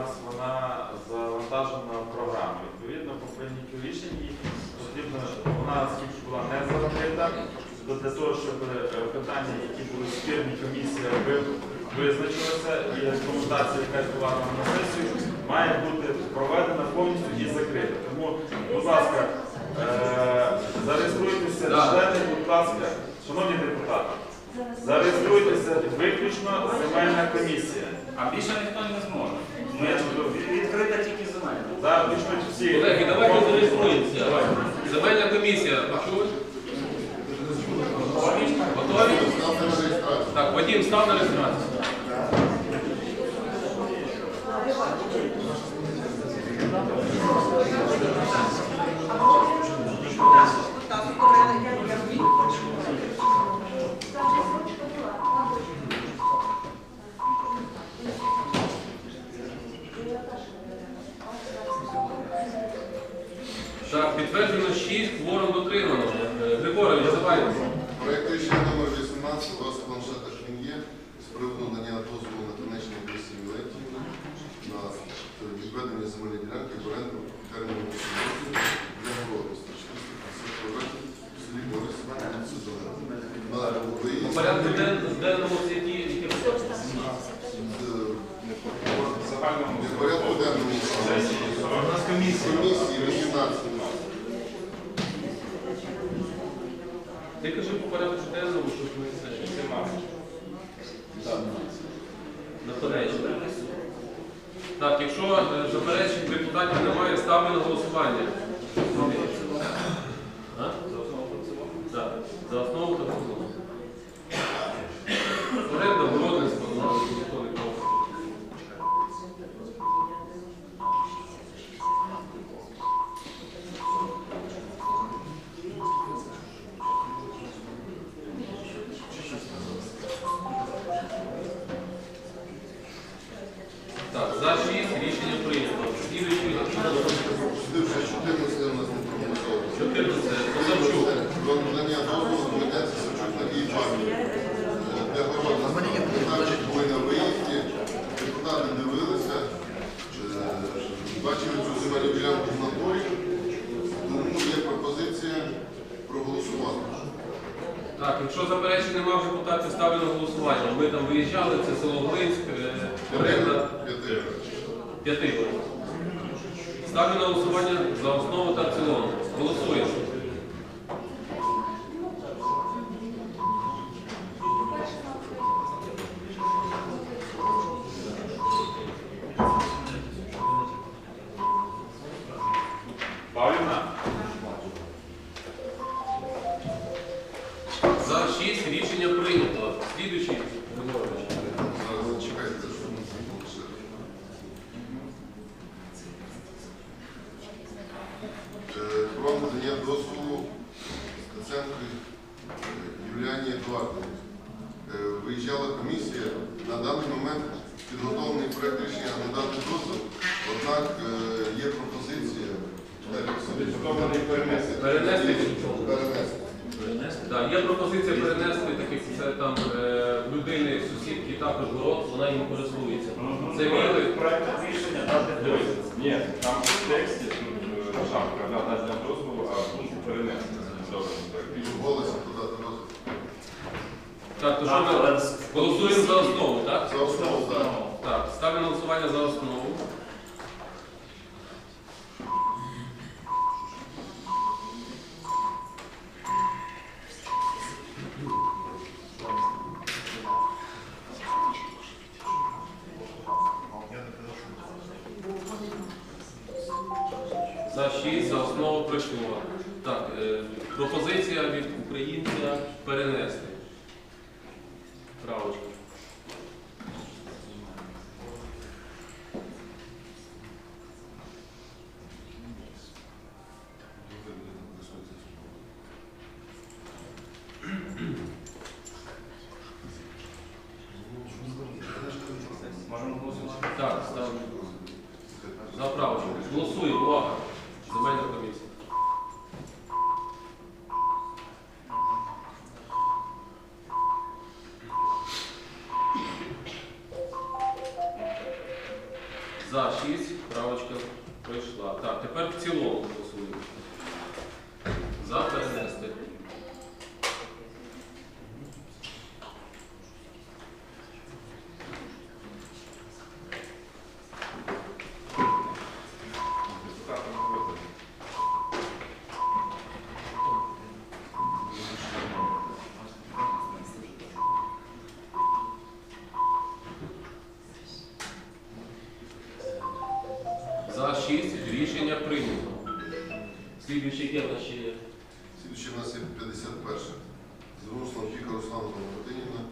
нас вона завантажена в програму. Відповідно, по прийняттю рішень її потрібно, вона оскільки була не закрита, то для того, щоб е, питання, які були спірні, комісія ви- визначилася і рекомендація, яка була на сесію, має бути проведена повністю і закрита. Тому, будь ласка, е, зареєструйтеся, члени, будь ласка, шановні депутати. Зареєструйтеся виключно земельна комісія. А більше ніхто не зможе. Відкрита тільки земельна. почнуть всі. Колеги, давайте зареєструємося. Земельна комісія, почули? Готові? Так, Вадим, став на реєстрацію. 18 у вас в планшетах він є з приводу надання дозволу на конечні області Мілетів на відведення земельної ділянки в оренду терміну 8 років для городництва 450 квадратів в селі Зелена. На По виїзд порядку ден- денному це які, е, в порядку денному У нас комісія. комісії 18. Ти кажи по порядку денному, щоб ми це щось заперечення. Так, якщо е, заперечень депутатів немає, ставимо на голосування. А? Так, за основу та в цілому. Оренда городництва, ну, ніхто не проти. Так, за 6 рішення прийнято. Слідуючий Сюди вже 14 у нас не проголосовано. 14. Позавчук. Про надання дозволу громадянці Савчук Надії Павлівні. Для городництва. Значить, були на виїзді, депутати дивилися, е, бачили цю земельну ділянку в натурі, тому є пропозиція проголосувати. Так, якщо нема вже депутатів, ставлю на голосування. Ми там виїжджали, це село Глинськ, е, оренда П'яти. п'яти. Ставлю на голосування за основу та в цілому. Голосуємо. 6 рішення прийнято. Слідуючий. Григорович. Зараз зачекайте, що ми ще. Е, Про надання дозволу Стеценко Юліані Едуардовні. Е, Виїжджала комісія. На даний момент підготовлений проект рішення надати дозвіл, однак е, є пропозиція перенести. Перенести. Так, є пропозиція перенести, так як це там е, людини сусідки також город, вона їм користується. Це віри. проект рішення дати дозвіл. Ні, там в тексті тут е, шапка надасть для дозволу, а пункт перенести. Добре, так. І в голосі подати дозвіл. Так, то що ми голосуємо за основу, так? За основу, так. Так, ставлю на голосування за основу. За 6, за основу прийшло. Так, е, пропозиція від українця перенести. Правочка. Можемо голосувати. Так, ставлю. За правочку. Голосуємо, увага. Земельна комісія. За 6, правочка пройшла. Так, тепер в цілому голосуємо. Слідуючий яке в є? Слідуючи у нас є 51. Звернувся Лампіка Руслана Константинівна,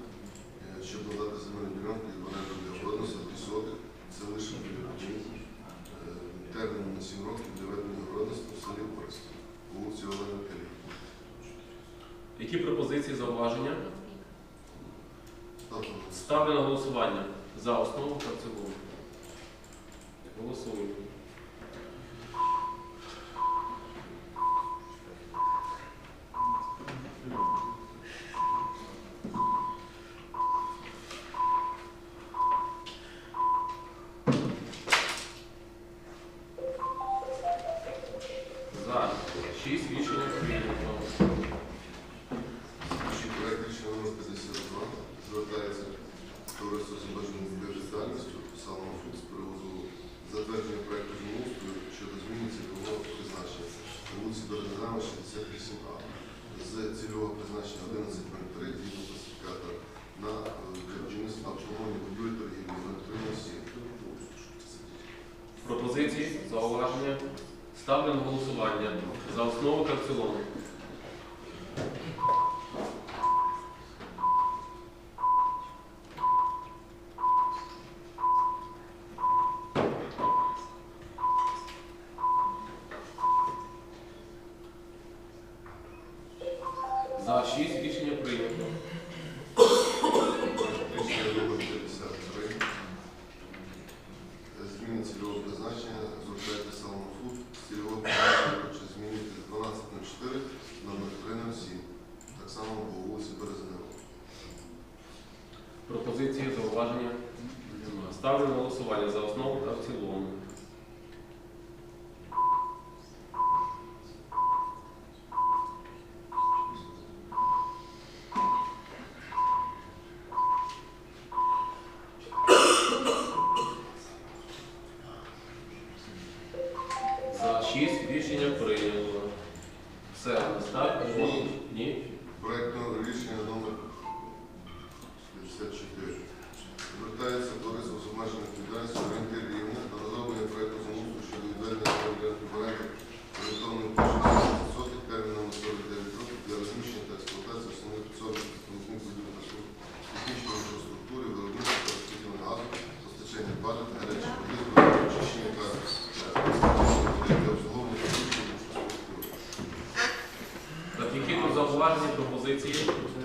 е, щоб надати земельну ділянку і оренду для городництва 2 сотих. Це лише термін на 7 років для ведення городництва в селі Орести, вулиці Олени Калі. Які пропозиції, зауваження? Ставлю на голосування за основу та в цілому. Ставлю на голосування за основу та в цілому. За 6 рішення прийнято. Рішення номер 53. Зміни цільового призначення звертається Салон Чи цільового хоче змінити з 12.04 на 03.07. Так само по вулиці Березанева. Пропозиції, зауваження. Ставлю на голосування за основу та в цілому.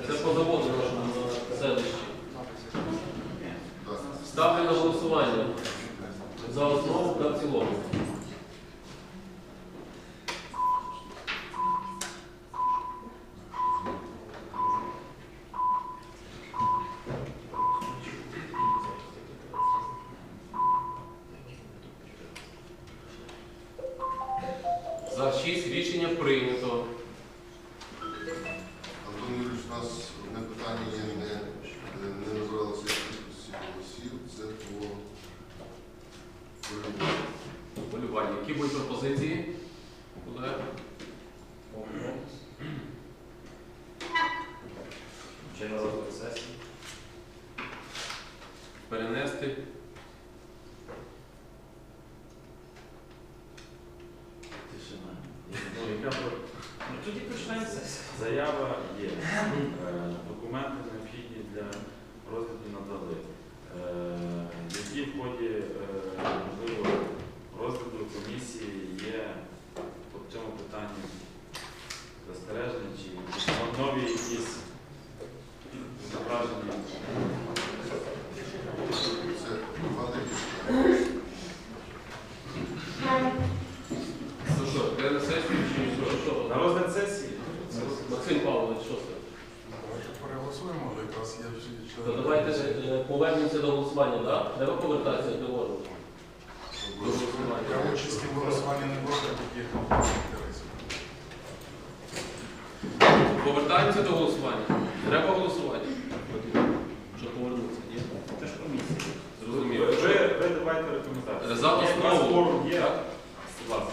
Це по заводу нашому селищі. Ставлю на голосування за основу та в цілому. За 6 рішення прийнято. Антон Юрійович, у нас одне питання є, не, не набралося кількості голосів. Це по полюбу. Полювання. Які будуть пропозиції? Колег? Чи на розгляд сесії? Перенести. Тишина. Ну, яка про- Ну тоді починаємо сесію. Заява є. Е, Документи необхідні для розгляду надали. Е, Які в ході е, можливо розгляду комісії є по цьому питанні застереження чи нові якісь зображення? Це два такі. Ну що, де на сесію чи що? що? На розгляд сесії? Максим Павлович, що це? Переголосуємо, але якраз є вже То давайте е, повернемося до голосування, так? Треба повертатися до голосу. Я участі в голосуванні не так як є інтересів. Повертаємося до голосування. Треба голосувати. Щоб повернутися. Ні? Це ж комісія. Ви, Зрозуміло. ви, ви давайте рекомендації. За основу. форум є, Так?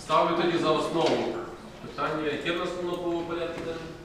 Ставлю тоді за основу. Питання, яке в нас воно по порядку денному?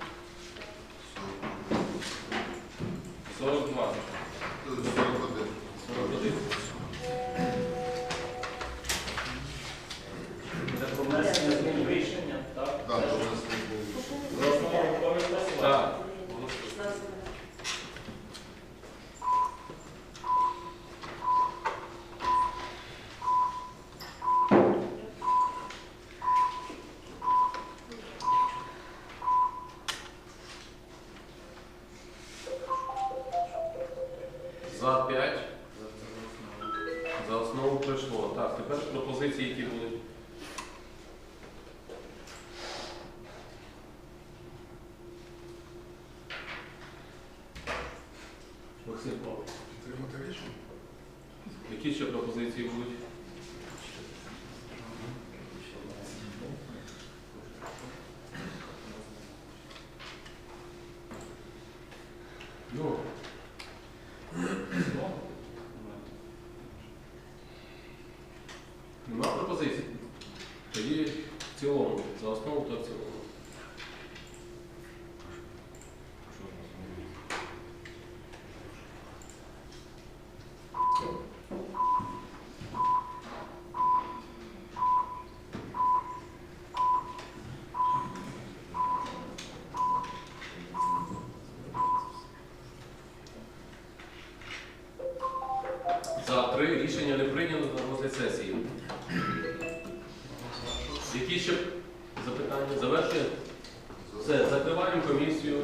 Пропозиції будуть? 3. Рішення не прийнято на розгляд сесії. Які ще запитання? Завершуємо? Все, закриваємо комісію.